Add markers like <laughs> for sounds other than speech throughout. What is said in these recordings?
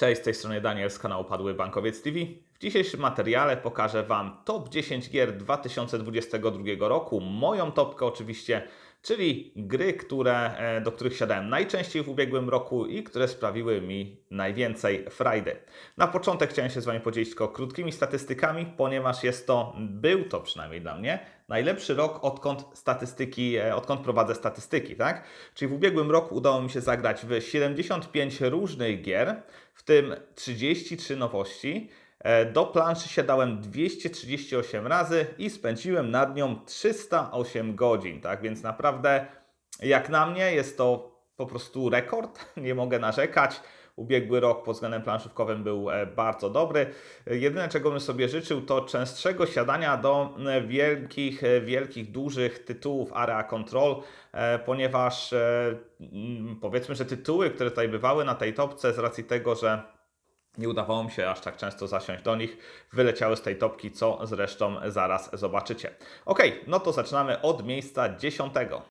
Cześć, z tej strony Daniel z kanału Padły Bankowiec TV. W dzisiejszym materiale pokażę Wam top 10 gier 2022 roku. Moją topkę oczywiście, czyli gry, które, e, do których siadałem najczęściej w ubiegłym roku i które sprawiły mi najwięcej frajdy. Na początek chciałem się z Wami podzielić tylko krótkimi statystykami, ponieważ jest to, był to przynajmniej dla mnie, najlepszy rok odkąd statystyki, e, odkąd prowadzę statystyki, tak? Czyli w ubiegłym roku udało mi się zagrać w 75 różnych gier, w tym 33 nowości. E, Do planszy siadałem 238 razy i spędziłem nad nią 308 godzin, tak? Więc naprawdę, jak na mnie, jest to po prostu rekord. <laughs> Nie mogę narzekać. Ubiegły rok pod względem planszówkowym był e, bardzo dobry. E, Jedyne, czego bym sobie życzył, to częstszego siadania do e, wielkich, wielkich, dużych tytułów Area Control, ponieważ mm, powiedzmy, że tytuły, które tutaj bywały na tej topce, z racji tego, że nie udawało mi się aż tak często zasiąść do nich, wyleciały z tej topki, co zresztą zaraz zobaczycie. Ok, no to zaczynamy od miejsca dziesiątego.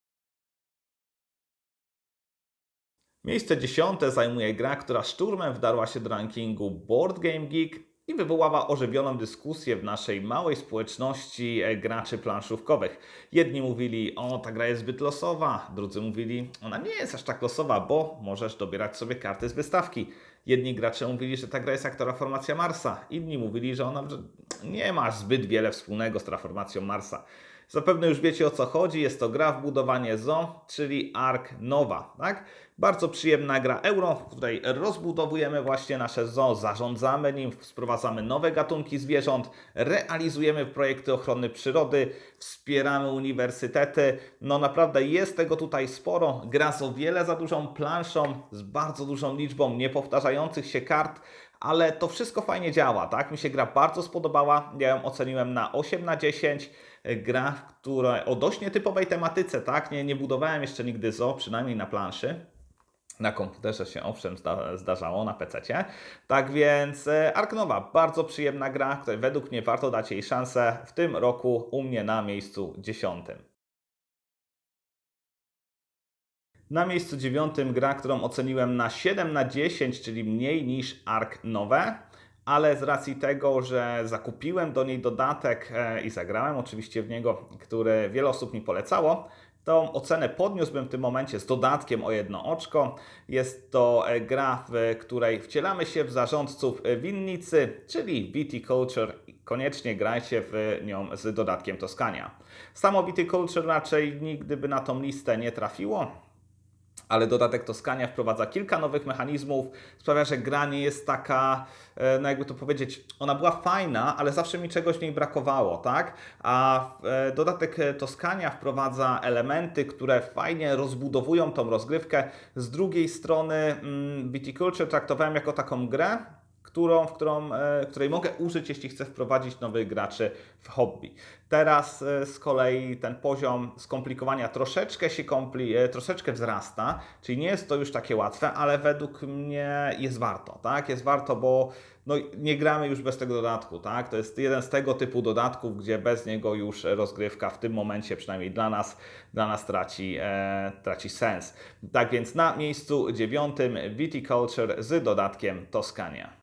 Miejsce dziesiąte zajmuje gra, która szturmem wdarła się do rankingu Board Game Geek i wywołała ożywioną dyskusję w naszej małej społeczności e, graczy planszówkowych. Jedni mówili, o ta gra jest zbyt losowa, drudzy mówili, ona nie jest aż tak losowa, bo możesz dobierać sobie karty z wystawki. Jedni gracze mówili, że ta gra jest jak Terraformacja Marsa, inni mówili, że ona nie ma zbyt wiele wspólnego z Terraformacją Marsa. Zapewne już wiecie o co chodzi. Jest to gra w budowanie zoo, czyli Ark Nowa. Tak? Bardzo przyjemna gra euro, w której rozbudowujemy właśnie nasze zoo, zarządzamy nim, sprowadzamy nowe gatunki zwierząt, realizujemy projekty ochrony przyrody, wspieramy uniwersytety. No naprawdę jest tego tutaj sporo. Gra z o wiele za dużą planszą, z bardzo dużą liczbą niepowtarzających się kart, ale to wszystko fajnie działa, tak? Mi się gra bardzo spodobała. Ja ją oceniłem na 8 na 10 gra, która o dość nietypowej tematyce, tak? Nie, nie budowałem jeszcze nigdy zoo, przynajmniej na planszy. Na komputerze się owszem zda, zdarzało, na PC. Tak więc e, Ark Nova, bardzo przyjemna gra, której według mnie warto dać jej szansę. W tym roku u mnie na miejscu dziesiątym. Na miejscu dziewiątym gra, którą oceniłem na 7 na 10, czyli mniej niż Ark Nowe ale z racji tego, że zakupiłem do niej dodatek e, i zagrałem oczywiście w niego, który wiele osób mi polecało, tą ocenę podniósłbym w tym momencie z dodatkiem o jedno oczko. Jest to e, gra, w której wcielamy się w zarządców winnicy, czyli Viticulture. Koniecznie grajcie w nią z dodatkiem Toskania. Samo Viticulture raczej nigdy by na tą listę nie trafiło ale dodatek Toskania wprowadza kilka nowych mechanizmów, sprawia, że gra nie jest taka, e, no jakby to powiedzieć, ona była fajna, ale zawsze mi czegoś w niej brakowało, tak? A e, dodatek e, Toskania wprowadza elementy, które fajnie rozbudowują tą rozgrywkę. Z drugiej strony mm, Viticulture traktowałem jako taką grę, którą, w którą, e, której mogę użyć, jeśli chcę wprowadzić nowych graczy w hobby. Teraz e, z kolei ten poziom skomplikowania troszeczkę się kompli, e, troszeczkę wzrasta, czyli nie jest to już takie łatwe, ale według mnie jest warto, tak? Jest warto, bo no, nie gramy już bez tego dodatku, tak? To jest jeden z tego typu dodatków, gdzie bez niego już rozgrywka w tym momencie, przynajmniej dla nas, dla nas traci, e, traci sens. Tak więc na miejscu dziewiątym Viticulture z dodatkiem Toskania.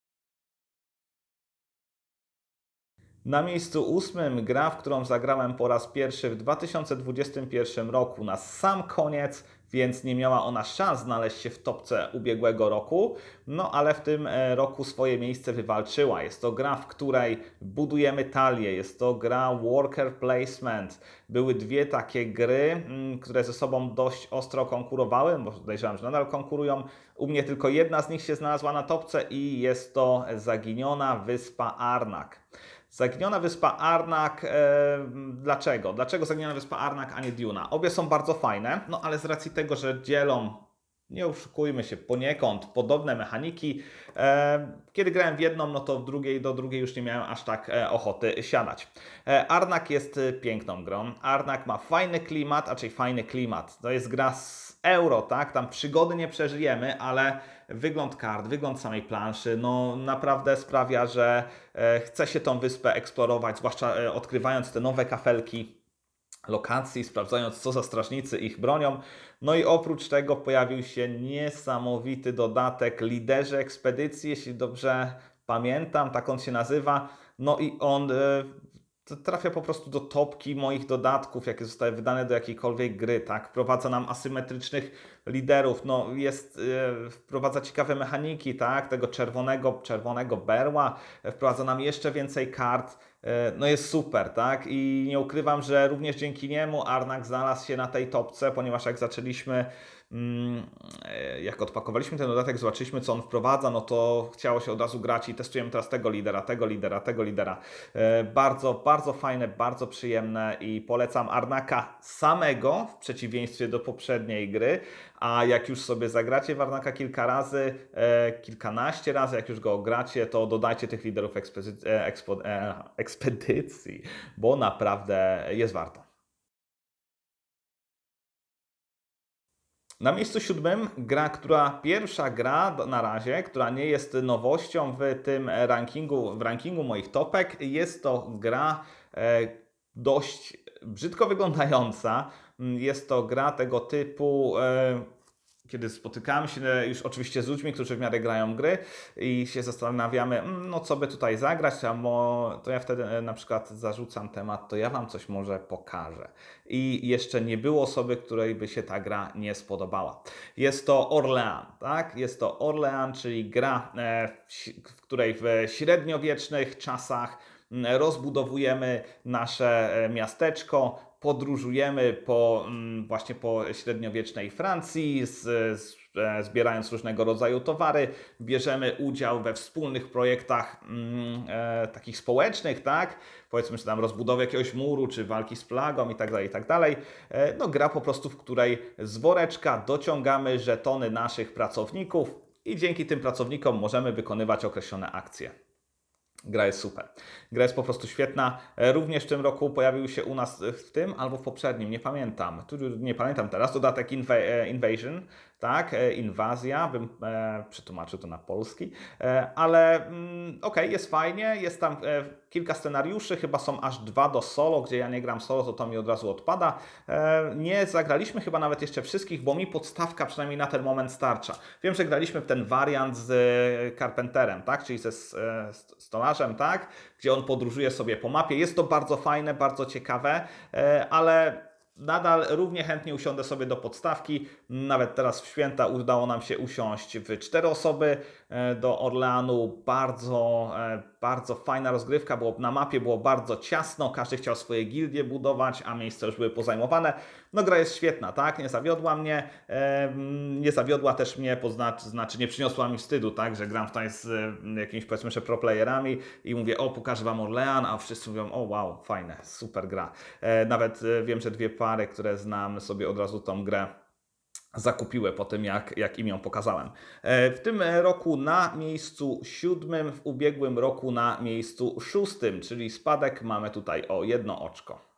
Na miejscu ósmym gra, w którą zagrałem po raz pierwszy w 2021 roku na sam koniec, więc nie miała ona szans znaleźć się w topce ubiegłego roku, no ale w tym e, roku swoje miejsce wywalczyła. Jest to gra, w której budujemy talię, jest to gra worker placement. Były dwie takie gry, mm, które ze sobą dość ostro konkurowały, bo podejrzewam, że nadal konkurują. U mnie tylko jedna z nich się znalazła na topce i jest to Zaginiona Wyspa Arnak. Zaginiona Wyspa Arnak, e, dlaczego? Dlaczego Zaginiona Wyspa Arnak, a nie Duna? Obie są bardzo fajne, no ale z racji tego, że dzielą, nie oszukujmy się, poniekąd podobne mechaniki, e, kiedy grałem w jedną, no to w drugiej, do drugiej już nie miałem aż tak e, ochoty siadać. E, Arnak jest e, piękną grą, Arnak ma fajny klimat, a raczej fajny klimat. To jest gra z euro, tak? Tam przygody nie przeżyjemy, ale wygląd kart, wygląd samej planszy, no naprawdę sprawia, że e, chce się tą wyspę eksplorować, zwłaszcza e, odkrywając te nowe kafelki. lokacji, sprawdzając co za strażnicy ich bronią. No i oprócz tego pojawił się niesamowity dodatek liderzy ekspedycji, jeśli dobrze pamiętam, tak on się nazywa. No i on e, trafia po prostu do topki moich dodatków, jakie zostały wydane do jakiejkolwiek gry, tak? Wprowadza nam asymetrycznych liderów, no jest, e, wprowadza ciekawe mechaniki, tak? Tego czerwonego, czerwonego berła, wprowadza nam jeszcze więcej kart, e, no jest super, tak? I nie ukrywam, że również dzięki niemu Arnak znalazł się na tej topce, ponieważ jak zaczęliśmy jak odpakowaliśmy ten dodatek, zobaczyliśmy, co on wprowadza, no to chciało się od razu grać i testujemy teraz tego lidera, tego lidera, tego lidera. E, bardzo, bardzo fajne, bardzo przyjemne i polecam Arnaka samego w przeciwieństwie do poprzedniej gry. A jak już sobie zagracie w Arnaka kilka razy, e, kilkanaście razy, jak już go gracie, to dodajcie tych liderów <laughs> ekspedycji, bo naprawdę jest warto. Na miejscu siódmym gra, która pierwsza gra na razie, która nie jest nowością w tym rankingu, w rankingu moich topek, jest to gra e, dość brzydko wyglądająca. Jest to gra tego typu e, kiedy spotykamy się już oczywiście z ludźmi, którzy w miarę grają gry i się zastanawiamy, mm, no co by tutaj zagrać, to ja wtedy e, na przykład zarzucam temat, to ja Wam coś może pokażę. I jeszcze nie było osoby, której by się ta gra nie spodobała. Jest to Orlean, tak? Jest to Orlean, czyli gra, e, w której w średniowiecznych czasach mm, rozbudowujemy nasze e, miasteczko, podróżujemy po, mm, właśnie po średniowiecznej Francji, z, z, e, zbierając różnego rodzaju towary, bierzemy udział we wspólnych projektach mm, e, takich społecznych, tak? Powiedzmy, że tam rozbudowy jakiegoś muru, czy walki z plagą i tak dalej, i tak. E, no gra po prostu, w której z woreczka dociągamy żetony naszych pracowników i dzięki tym pracownikom możemy wykonywać określone akcje. Gra jest super. Gra jest po prostu świetna. E, również w tym roku pojawił się u nas w tym albo w poprzednim, nie pamiętam. Nie pamiętam teraz. Dodatek e, Invasion, tak? E, inwazja, bym e, przetłumaczył to na polski. E, ale mm, okej, okay, jest fajnie. Jest tam kilka scenariuszy, chyba są aż dwa do solo, gdzie ja nie gram solo, to to mi od razu odpada. Nie zagraliśmy chyba nawet jeszcze wszystkich, bo mi podstawka przynajmniej na ten moment starcza. Wiem, że graliśmy w ten wariant z Carpenterem, tak? Czyli ze stolarzem, tak? Gdzie on podróżuje sobie po mapie. Jest to bardzo fajne, bardzo ciekawe, ale Nadal równie chętnie usiądę sobie do podstawki. Nawet teraz w święta udało nam się usiąść w cztery osoby do Orleanu. Bardzo, e, bardzo fajna rozgrywka. Było, na mapie było bardzo ciasno, każdy chciał swoje gildie budować, a miejsca już były pozajmowane. No gra jest świetna, tak? Nie zawiodła mnie. Nie zawiodła też mnie, poznaczy, znaczy nie przyniosła mi wstydu, tak? Że gram tutaj z e, jakimiś powiedzmy że pro-playerami i mówię, o pokażę Wam Orlean, a wszyscy mówią, o wow, fajne, super gra. Nawet wiem, że dwie pary, które znam, sobie od razu tą grę zakupiły po tym, jak, jak im ją pokazałem. E, w tym roku na miejscu siódmym, w ubiegłym roku na miejscu szóstym, czyli spadek mamy tutaj o jedno oczko.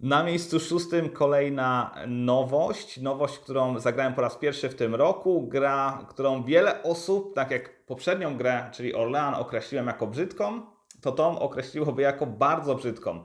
Na miejscu szóstym kolejna nowość, nowość, którą zagrałem po raz pierwszy w tym roku, gra, którą wiele osób, tak jak poprzednią grę, czyli Orlean określiłem jako brzydką, to tą określiłoby jako bardzo brzydką.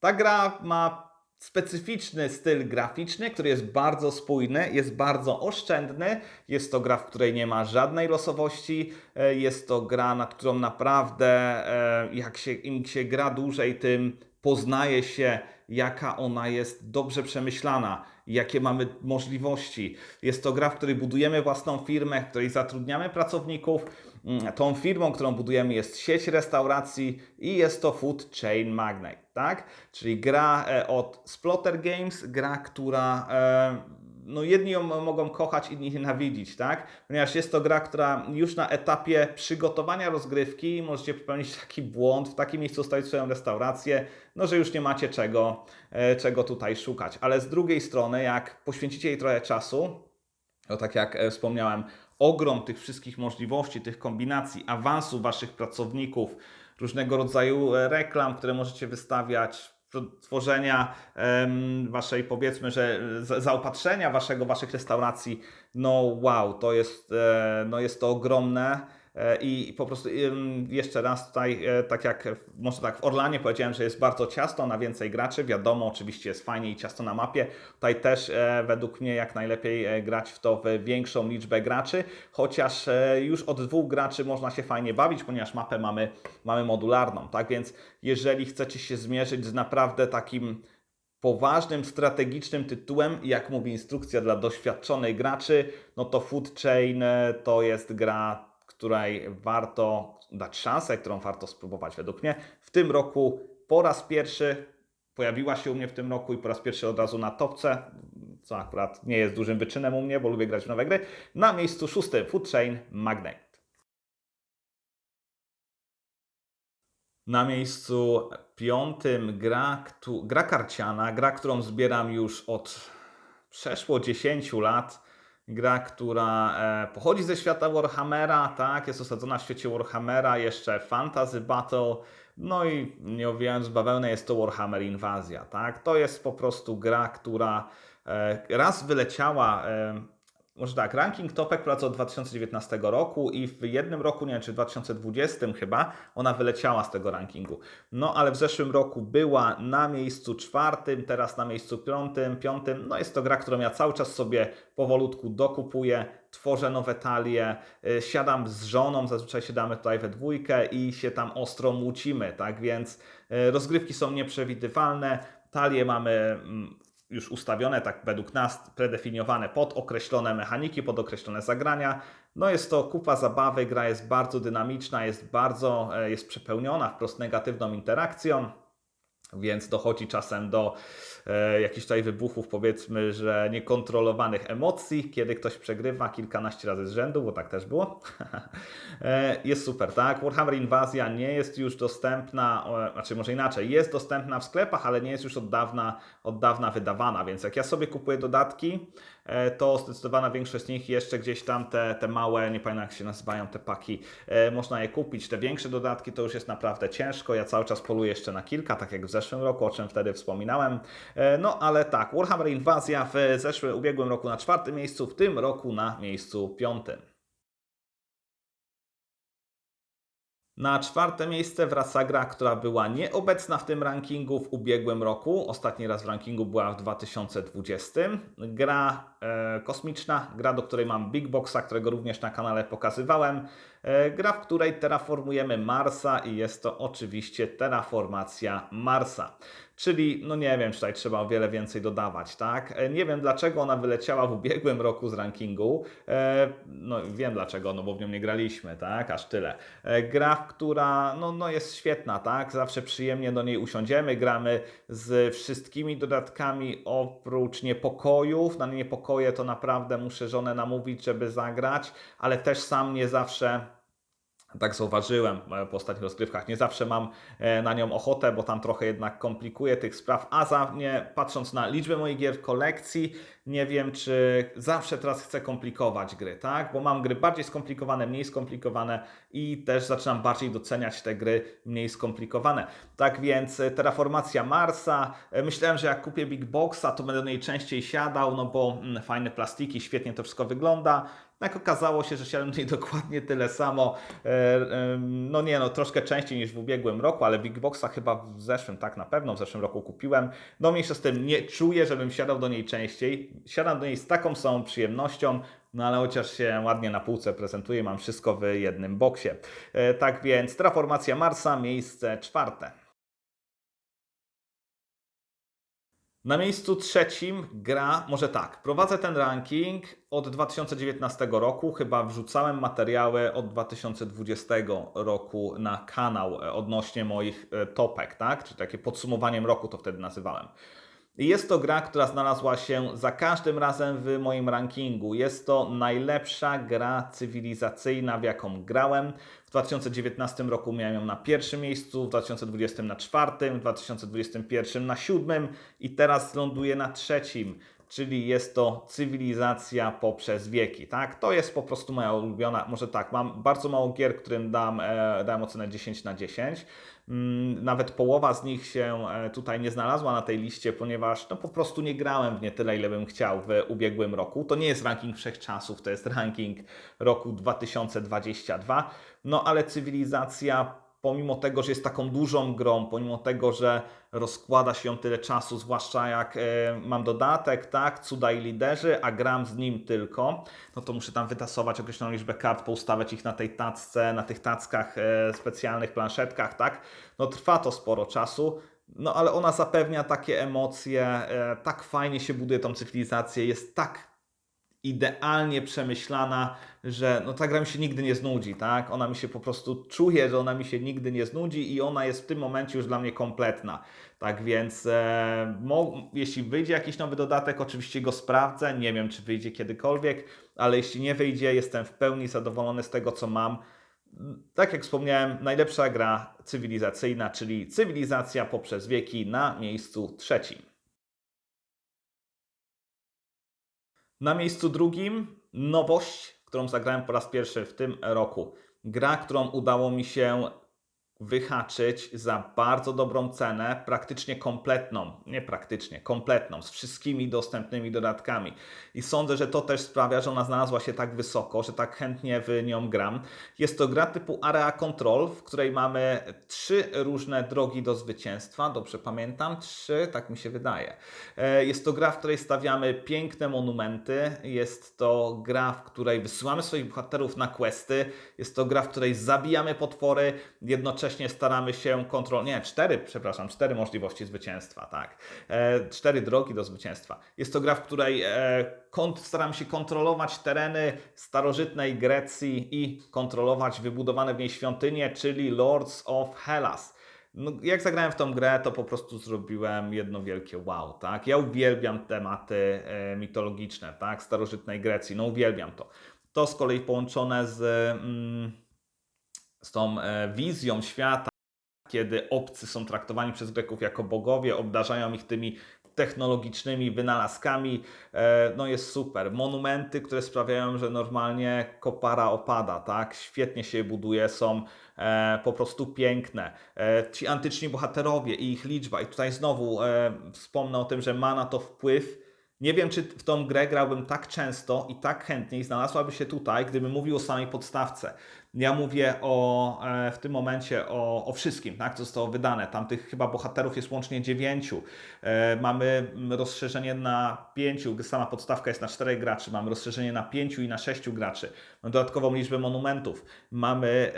Ta gra ma specyficzny styl graficzny, który jest bardzo spójny, jest bardzo oszczędny. Jest to gra, w której nie ma żadnej losowości. E, jest to gra, nad którą naprawdę, e, jak się, im się gra dłużej, tym poznaje się, jaka ona jest dobrze przemyślana, jakie mamy możliwości. Jest to gra, w której budujemy własną firmę, w której zatrudniamy pracowników Mm, tą firmą, którą budujemy jest sieć restauracji i jest to Food Chain Magnate, tak? Czyli gra e, od Splotter Games, gra, która e, no jedni ją mogą kochać, inni nienawidzić, tak? Ponieważ jest to gra, która już na etapie przygotowania rozgrywki możecie popełnić taki błąd, w takim miejscu ustawić swoją restaurację, no że już nie macie czego, e, czego tutaj szukać. Ale z drugiej strony, jak poświęcicie jej trochę czasu, to tak jak wspomniałem, ogrom tych wszystkich możliwości, tych kombinacji, awansu Waszych pracowników, różnego rodzaju e, reklam, które możecie wystawiać, tworzenia Waszej, powiedzmy, że zaopatrzenia Waszego, Waszych restauracji, no wow, to jest, e, no jest to ogromne. E, I po prostu jeszcze raz tutaj, e, tak jak może tak w Orlanie powiedziałem, że jest bardzo ciasto na więcej graczy. Wiadomo, oczywiście jest fajnie i ciasto na mapie. Tutaj też e, według mnie jak najlepiej grać w to w większą liczbę graczy, chociaż już od dwóch graczy można się fajnie bawić, ponieważ mapę mamy, mamy modularną. Tak więc, jeżeli chcecie się zmierzyć z naprawdę takim poważnym, strategicznym tytułem, jak mówi instrukcja dla doświadczonych graczy, no to Food Chain to jest gra, której warto dać szansę, którą warto spróbować według mnie. W tym roku po raz pierwszy pojawiła się u mnie w tym roku i po raz pierwszy od razu na topce, co akurat nie jest dużym wyczynem u mnie, bo lubię grać w nowe gry. Na miejscu szóstym Food Chain Magnate. Na miejscu piątym gra, gra karciana, gra, którą zbieram już od przeszło 10 lat. Gra, która e, pochodzi ze świata Warhammera, tak, jest osadzona w świecie Warhammera, jeszcze Fantasy Battle, no i nie owijając bawełnę, jest to Warhammer Inwazja, tak. To jest po prostu gra, która e, raz wyleciała może tak, ranking topek pracę od 2019 roku i w jednym roku, nie wiem czy w 2020 chyba, ona wyleciała z tego rankingu. No ale w zeszłym roku była na miejscu czwartym, teraz na miejscu piątym, piątym. No jest to gra, którą ja cały czas sobie powolutku dokupuję, tworzę nowe talie, y, siadam z żoną, zazwyczaj siadamy tutaj we dwójkę i się tam ostro mucimy, tak więc y, rozgrywki są nieprzewidywalne, talie mamy mm, już ustawione, tak według nas, predefiniowane pod określone mechaniki, pod określone zagrania. No jest to kupa zabawy, gra jest bardzo dynamiczna, jest bardzo, e, jest przepełniona wprost negatywną interakcją. Więc dochodzi czasem do e, jakichś tutaj wybuchów, powiedzmy, że niekontrolowanych emocji, kiedy ktoś przegrywa kilkanaście razy z rzędu, bo tak też było. <laughs> e, jest super, tak? Warhammer Inwazja nie jest już dostępna, znaczy może inaczej, jest dostępna w sklepach, ale nie jest już od dawna, od dawna wydawana, więc jak ja sobie kupuję dodatki, e, to zdecydowana większość z nich jeszcze gdzieś tam te, te małe, nie pamiętam jak się nazywają te paki, można je kupić. Te większe dodatki to już jest naprawdę ciężko. Ja cały czas poluję jeszcze na kilka, tak jak w zeszłym roku, o czym wtedy wspominałem. E, No ale tak, Warhammer Inwazja w zeszłym, ubiegłym roku na czwartym miejscu, w tym roku na miejscu piątym. Na czwarte miejsce wraca gra, która była nieobecna w tym rankingu w ubiegłym roku. Ostatni raz w rankingu była w 2020. Gra e, kosmiczna, gra, do której mam Big Boxa, którego również na kanale pokazywałem. E, gra, w której terraformujemy Marsa i jest to oczywiście terraformacja Marsa. Czyli, no nie wiem, tutaj trzeba o wiele więcej dodawać, tak? E, Nie wiem, dlaczego ona wyleciała w ubiegłym roku z rankingu. E, No wiem dlaczego, no bo w nią nie graliśmy, tak? Aż tyle. E, Gra, która, no, no jest świetna, tak? Zawsze przyjemnie do niej usiądziemy, gramy z wszystkimi dodatkami oprócz niepokojów. Na niepokoje to naprawdę muszę żonę namówić, żeby zagrać, ale też sam nie zawsze tak zauważyłem e, po ostatnich rozgrywkach. Nie zawsze mam e, na nią ochotę, bo tam trochę jednak komplikuje tych spraw. A za mnie, patrząc na liczbę moich gier w kolekcji, nie wiem, czy zawsze teraz chcę komplikować gry, tak? Bo mam gry bardziej skomplikowane, mniej skomplikowane i też zaczynam bardziej doceniać te gry mniej skomplikowane. Tak więc e, terraformacja Marsa. Myślałem, że jak kupię Big Boxa, to będę do niej częściej siadał, no bo mm, fajne plastiki, świetnie to wszystko wygląda. Jak okazało się, że siadłem <laughs> tutaj dokładnie tyle samo. E, No nie, no troszkę częściej niż w ubiegłym roku, ale Big Boxa chyba w zeszłym, tak na pewno w zeszłym roku kupiłem. No mniejsza z tym nie czuję, żebym siadał do niej częściej. Siadam do niej z taką samą przyjemnością, no ale chociaż się ładnie na półce prezentuje, mam wszystko w jednym boksie. E, Tak więc Terraformacja Marsa, miejsce czwarte. Na miejscu trzecim gra, może tak, prowadzę ten ranking od 2019 roku, chyba wrzucałem materiały od 2020 roku na kanał e, odnośnie moich e, topek, tak? Czy takie podsumowaniem roku to wtedy nazywałem. Jest to gra, która znalazła się za każdym razem w moim rankingu. Jest to najlepsza gra cywilizacyjna, w jaką grałem. W 2019 roku miałem ją na pierwszym miejscu, w 2020 na czwartym, w 2021 na siódmym i teraz ląduje na trzecim. Czyli jest to cywilizacja poprzez wieki, tak? To jest po prostu moja ulubiona, może tak, mam bardzo mało gier, którym dam, e, dam ocenę 10 na 10. Mm, Nawet połowa z nich się e, tutaj nie znalazła na tej liście, ponieważ no, po prostu nie grałem w nie tyle, ile bym chciał w ubiegłym roku. To nie jest ranking wszechczasów, to jest ranking roku 2022. No ale cywilizacja, pomimo tego, że jest taką dużą grą, pomimo tego, że rozkłada się ją tyle czasu, zwłaszcza jak e, mam dodatek, tak, cuda i liderzy, a gram z nim tylko, no to muszę tam wytasować określoną liczbę kart, poustawiać ich na tej tacce, na tych tackach, e, specjalnych planszetkach, tak, no trwa to sporo czasu, no ale ona zapewnia takie emocje, e, tak fajnie się buduje tą cywilizację, jest tak idealnie przemyślana, że no ta gra mi się nigdy nie znudzi, tak? Ona mi się po prostu czuje, że ona mi się nigdy nie znudzi i ona jest w tym momencie już dla mnie kompletna. Tak więc e, jeśli wyjdzie jakiś nowy dodatek, oczywiście go sprawdzę. Nie wiem, czy wyjdzie kiedykolwiek, ale jeśli nie wyjdzie, jestem w pełni zadowolony z tego, co mam. Tak jak wspomniałem, najlepsza gra cywilizacyjna, czyli cywilizacja poprzez wieki na miejscu trzecim. Na miejscu drugim nowość, którą zagrałem po raz pierwszy w tym roku. Gra, którą udało mi się wyhaczyć za bardzo dobrą cenę, praktycznie kompletną, nie praktycznie, kompletną, z wszystkimi dostępnymi dodatkami. I sądzę, że to też sprawia, że ona znalazła się tak wysoko, że tak chętnie w nią gram. Jest to gra typu Area Control, w której mamy trzy różne drogi do zwycięstwa, dobrze pamiętam? Trzy, tak mi się wydaje. E, Jest to gra, w której stawiamy piękne monumenty, jest to gra, w której wysyłamy swoich bohaterów na questy, jest to gra, w której zabijamy potwory, jednocześnie staramy się kontrolować, nie, cztery, przepraszam, cztery możliwości zwycięstwa, tak, e, cztery drogi do zwycięstwa. Jest to gra, w której e, kont- staramy się kontrolować tereny starożytnej Grecji i kontrolować wybudowane w niej świątynie, czyli Lords of Hellas. No, jak zagrałem w tą grę, to po prostu zrobiłem jedno wielkie wow, tak? Ja uwielbiam tematy e, mitologiczne, tak? Starożytnej Grecji, no uwielbiam to. To z kolei połączone z, mm, z tą e, wizją świata, kiedy obcy są traktowani przez Greków jako bogowie, obdarzają ich tymi technologicznymi wynalazkami, e, no jest super. Monumenty, które sprawiają, że normalnie kopara opada, tak? Świetnie się je buduje, są e, po prostu piękne. Ci antyczni bohaterowie i ich liczba, i tutaj znowu wspomnę o tym, że ma na to wpływ. Nie wiem, czy w tą grę grałbym tak często i tak chętnie i znalazłaby się tutaj, gdybym mówił o samej podstawce. Ja mówię o, e, w tym momencie o, o wszystkim, tak, co zostało wydane. Tam tych chyba bohaterów jest łącznie dziewięciu. E, mamy mm, rozszerzenie na pięciu, sama podstawka jest na czterech graczy. Mamy rozszerzenie na pięciu i na sześciu graczy. Mamy dodatkową liczbę monumentów. Mamy...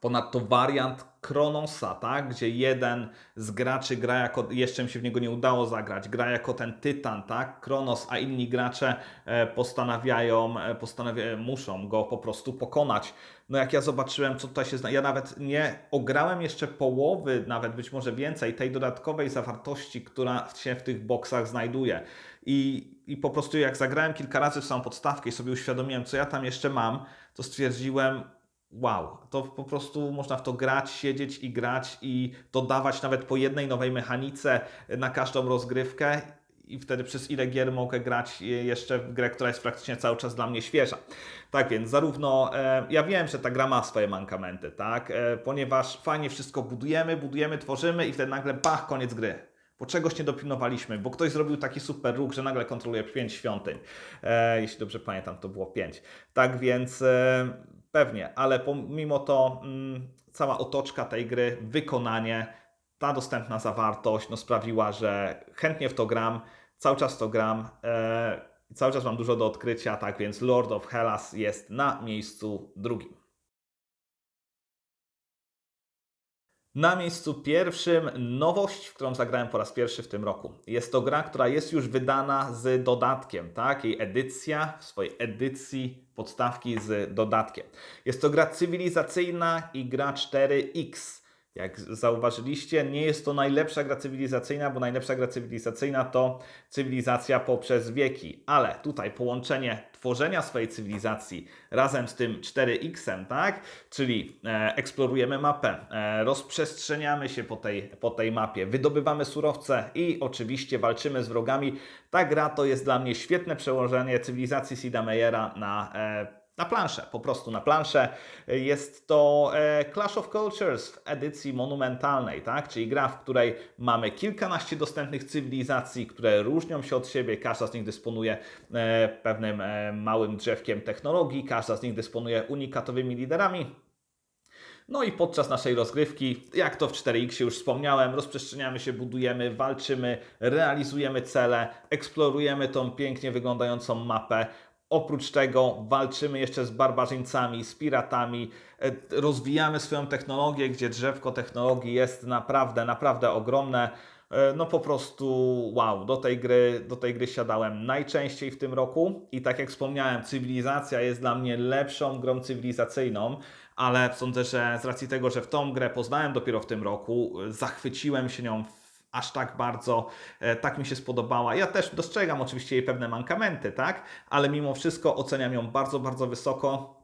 Ponadto wariant Kronosa, tak? gdzie jeden z graczy gra jako, jeszcze mi się w niego nie udało zagrać, gra jako ten tytan, tak? Kronos, a inni gracze e, postanawiają, e, postanawiają, muszą go po prostu pokonać. No jak ja zobaczyłem, co tutaj się zna, ja nawet nie ograłem jeszcze połowy, nawet być może więcej, tej dodatkowej zawartości, która się w tych boksach znajduje. I, I po prostu jak zagrałem kilka razy w samą podstawkę i sobie uświadomiłem, co ja tam jeszcze mam, to stwierdziłem, wow, to po prostu można w to grać, siedzieć i grać i dodawać nawet po jednej nowej mechanice na każdą rozgrywkę i wtedy przez ile gier mogę grać jeszcze w grę, która jest praktycznie cały czas dla mnie świeża. Tak więc zarówno e, ja wiem, że ta gra ma swoje mankamenty, tak, e, ponieważ fajnie wszystko budujemy, budujemy, tworzymy i wtedy nagle bach, koniec gry. Bo czegoś nie dopilnowaliśmy, bo ktoś zrobił taki super ruch, że nagle kontroluje pięć świątyń. E, jeśli dobrze pamiętam, to było pięć. Tak więc e, pewnie, ale pomimo to mm, cała otoczka tej gry, wykonanie, ta dostępna zawartość no, sprawiła, że chętnie w to gram, cały czas to gram. E, cały czas mam dużo do odkrycia, tak więc Lord of Hellas jest na miejscu drugim. Na miejscu pierwszym nowość, w którą zagrałem po raz pierwszy w tym roku. Jest to gra, która jest już wydana z dodatkiem, tak? Jej edycja, w swojej edycji podstawki z dodatkiem. Jest to gra cywilizacyjna i gra 4X. Jak zauważyliście, nie jest to najlepsza gra cywilizacyjna, bo najlepsza gra cywilizacyjna to cywilizacja poprzez wieki. Ale tutaj połączenie tworzenia swojej cywilizacji razem z tym 4X-em, tak? Czyli e, eksplorujemy mapę, e, rozprzestrzeniamy się po tej, po tej mapie, wydobywamy surowce i oczywiście walczymy z wrogami. Ta gra to jest dla mnie świetne przełożenie cywilizacji Sida Meiera na, e, na planszę, po prostu na planszę. Jest to e, Clash of Cultures w edycji monumentalnej, tak? czyli gra, w której mamy kilkanaście dostępnych cywilizacji, które różnią się od siebie, każda z nich dysponuje e, pewnym e, małym drzewkiem technologii, każda z nich dysponuje unikatowymi liderami. No i podczas naszej rozgrywki, jak to w 4X już wspomniałem, rozprzestrzeniamy się, budujemy, walczymy, realizujemy cele, eksplorujemy tą pięknie wyglądającą mapę. Oprócz tego walczymy jeszcze z barbarzyńcami, z piratami, e, rozwijamy swoją technologię, gdzie drzewko technologii jest naprawdę, naprawdę ogromne. E, No po prostu wow, do tej gry, do tej gry siadałem najczęściej w tym roku i tak jak wspomniałem, cywilizacja jest dla mnie lepszą grą cywilizacyjną, ale sądzę, że z racji tego, że w tą grę poznałem dopiero w tym roku, e, zachwyciłem się nią aż tak bardzo, e, tak mi się spodobała. Ja też dostrzegam oczywiście jej pewne mankamenty, tak, ale mimo wszystko oceniam ją bardzo, bardzo wysoko.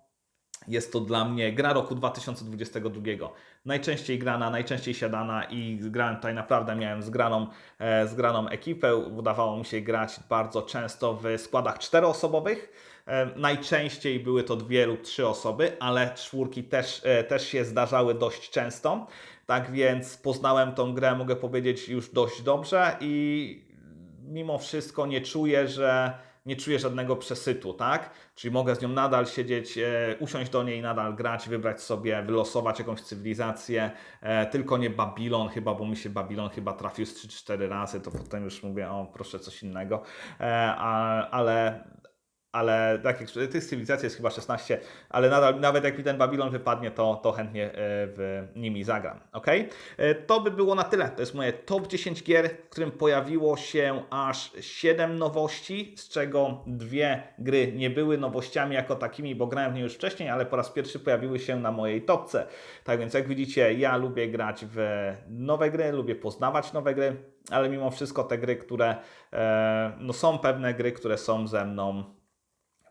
Jest to dla mnie gra roku 2022. Najczęściej grana, najczęściej siadana i grałem tutaj naprawdę, miałem zgraną, e, zgraną ekipę. Udawało mi się grać bardzo często w składach czteroosobowych. E, Najczęściej były to dwie lub trzy osoby, ale czwórki też, e, też się zdarzały dość często. Tak więc poznałem tą grę, mogę powiedzieć, już dość dobrze i mimo wszystko nie czuję, że nie czuję żadnego przesytu, tak? Czyli mogę z nią nadal siedzieć, e, usiąść do niej, nadal grać, wybrać sobie, wylosować jakąś cywilizację, e, tylko nie Babilon chyba, bo mi się Babilon chyba trafił z 3-4 razy, to potem już mówię, o proszę coś innego, e, ale ale tak jak tych cywilizacji jest chyba 16, ale nadal, nawet jak mi ten Babilon wypadnie, to, to chętnie e, w nimi zagram. ok? E, To by było na tyle. To jest moje top 10 gier, w którym pojawiło się aż 7 nowości, z czego dwie gry nie były nowościami jako takimi, bo grałem w nie już wcześniej, ale po raz pierwszy pojawiły się na mojej topce. Tak więc jak widzicie, ja lubię grać w nowe gry, lubię poznawać nowe gry, ale mimo wszystko te gry, które e, no są pewne gry, które są ze mną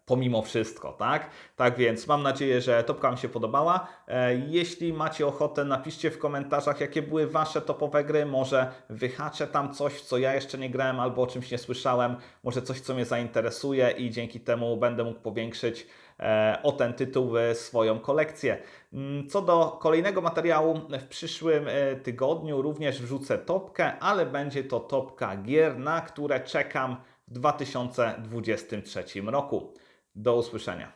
pomimo wszystko, tak? Tak więc mam nadzieję, że topka Wam się podobała. E, Jeśli macie ochotę, napiszcie w komentarzach, jakie były Wasze topowe gry. Może wyhaczę tam coś, co ja jeszcze nie grałem albo o czymś nie słyszałem. Może coś, co mnie zainteresuje i dzięki temu będę mógł powiększyć e, o ten tytuł swoją kolekcję. Mm, Co do kolejnego materiału, w przyszłym e, tygodniu również wrzucę topkę, ale będzie to topka gier, na które czekam w 2023 roku. Do usłyszenia.